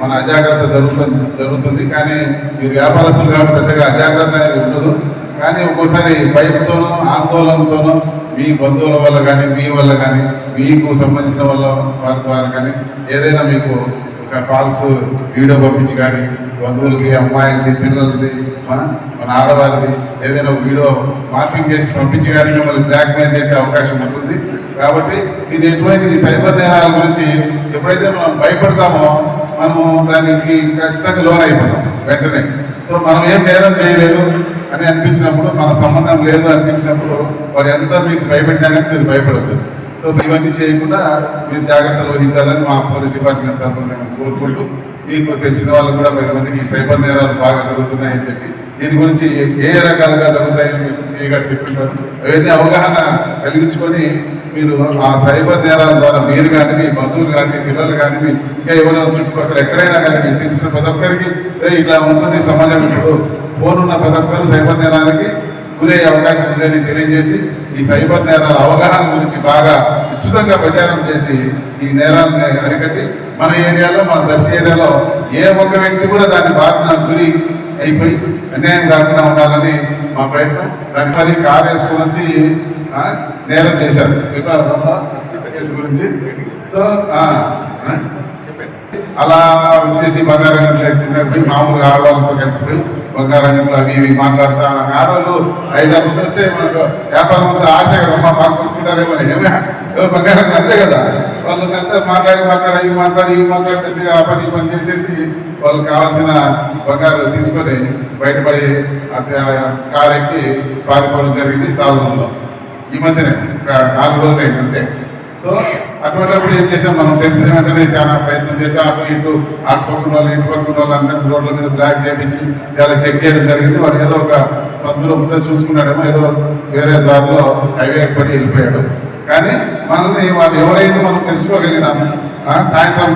మన అజాగ్రత్త జరుగుతుంది జరుగుతుంది. కానీ మీరు వ్యాపారస్తులు కాబట్టి పెద్దగా అజాగ్రత్త అనేది ఉండదు. కానీ ఒక్కోసారి భయంతోనూ ఆందోళనతోనూ మీ బంధువుల వల్ల కానీ మీ వల్ల కానీ మీకు సంబంధించిన వాళ్ళ వారి ద్వారా కానీ ఏదైనా మీకు ఒక ఫాల్స్ వీడియో పంపించి కానీ బంధువులకి అమ్మాయిలది పిల్లలది మన ఆడవారిది ఏదైనా వీడియో మార్పింగ్ చేసి పంపించి కానీ మిమ్మల్ని బ్లాక్మెయిల్ చేసే అవకాశం ఉంటుంది. కాబట్టి ఇది ఎటువంటి ఈ సైబర్ నేరాల గురించి ఎప్పుడైతే మనం భయపడతామో మనము దానికి ఖచ్చితంగా లోన్ అయిపోతాం వెంటనే. సో మనం ఏం నేరం చేయలేదు అని అనిపించినప్పుడు మన సంబంధం లేదు అనిపించినప్పుడు వాడు ఎంత మీకు భయపెట్టినా కానీ మీరు భయపడద్దు. సో ఇవన్నీ చేయకుండా మీరు జాగ్రత్తలు వహించాలని మా పోలీస్ డిపార్ట్మెంట్ తరఫున మేము కోరుకుంటూ మీకు తెలిసిన వాళ్ళకు కూడా పది మందికి సైబర్ నేరాలు బాగా జరుగుతున్నాయని చెప్పి దీని గురించి ఏ- ఏ రకాలుగా జరుగుతాయని మీకు సీఏ గారు అవన్నీ అవగాహన కలిగించుకొని మీరు ఆ సైబర్ నేరాల ద్వారా మీరు కానీ మీ బంధువులు కానీ మీ పిల్లలు కానీ మీ ఇంకా ఎవరైనా చుట్టుపక్కల ఎక్కడైనా కానీ మీకు తెలిసిన ప్రతి ఒక్కరికి ఇలా ఇట్లా ఉంటుంది సమాజం ఇప్పుడు ఫోన్ ఉన్న ప్రతి ఒక్కరు సైబర్ నేరాలకి గురయ్యే అవకాశం ఉందని తెలియజేసి ఈ సైబర్ నేరాల అవగాహన గురించి బాగా విస్తృతంగా ప్రచారం చేసి ఈ నేరాలను అరికట్టి మన ఏరియాలో మన దర్శి ఏరియాలో ఏ ఒక్క వ్యక్తి కూడా దాని బారిన గురి అయిపోయి అన్యాయం కాకుండా ఉండాలని మా ప్రయత్నం. దాని మరి కార్ వేసుకుని వచ్చి నేరం చేశారు. కేసు గురించి. సో అలా వచ్చేసి బంగారం గంటలు మామూలుగా ఆడవాళ్ళతో కలిసిపోయి బంగారం గంటలు అవి ఇవి మాట్లాడతా ఆడవాళ్ళు ఐదు ఆరు వస్తే మనకు వ్యాపారం అంతా ఆశ కదమ్మా మాకు కొనుక్కుంటారేమో ఏమే? బంగారం అంతే కదా. వాళ్ళకంతా మాట్లాడి మాట్లాడి ఇవి మాట్లాడి ఇవి మాట్లాడితే ఆ పని ఈ పని చేసేసి వాళ్ళకి కావాల్సిన బంగారు తీసుకొని బయటపడి కారు ఎక్కి పారిపోవడం జరిగింది తాళంలో ఈ మధ్యనే ఒక నాలుగు రోజులు అంతే. సో అటువంటిప్పుడు ఏం చేసాం మనం తెలిసిన వెంటనే చాలా ప్రయత్నం చేసి అటు ఇటు ఆడుకోకుండా వాళ్ళు ఇటు పక్కన వాళ్ళు అందరినీ రోడ్ల మీద బ్లాక్ చేయించి చాలా చెక్ చేయడం జరిగింది. వాడు ఏదో ఒక సందులో ముందే చూసుకున్నాడేమో ఏదో వేరే దారిలో హైవే పడి వెళ్ళిపోయాడు. కానీ మనల్ని వాళ్ళు ఎవరైతే మనం తెలుసుకోగలిగినాం సాయంత్రం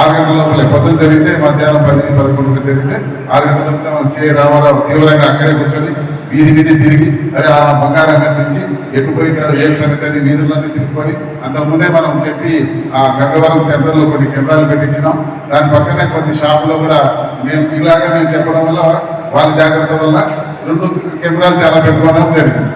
ఆరు గంటల లోపల పొద్దున జరిగితే మధ్యాహ్నం పది పదకొండుకు జరిగితే ఆరు గంటల లోపల మన సిఐ రామారావు తీవ్రంగా అక్కడే కూర్చొని వీధి వీధి తిరిగి అరే ఆ బంగారం కట్టించి ఎటు పోయినాడు ఏం సంగతి అది వీధులన్నీ తిప్పుకొని అంతకుముందే మనం చెప్పి ఆ గంగవరం సెంటర్లో కొన్ని కెమెరాలు పెట్టించినాం. దాని పక్కనే కొన్ని షాపులో కూడా మేము ఇలాగా మేము చెప్పడం వల్ల వాళ్ళ జాగ్రత్త వల్ల రెండు కెమెరాలు చాలా పెట్టుకోవడం జరిగింది.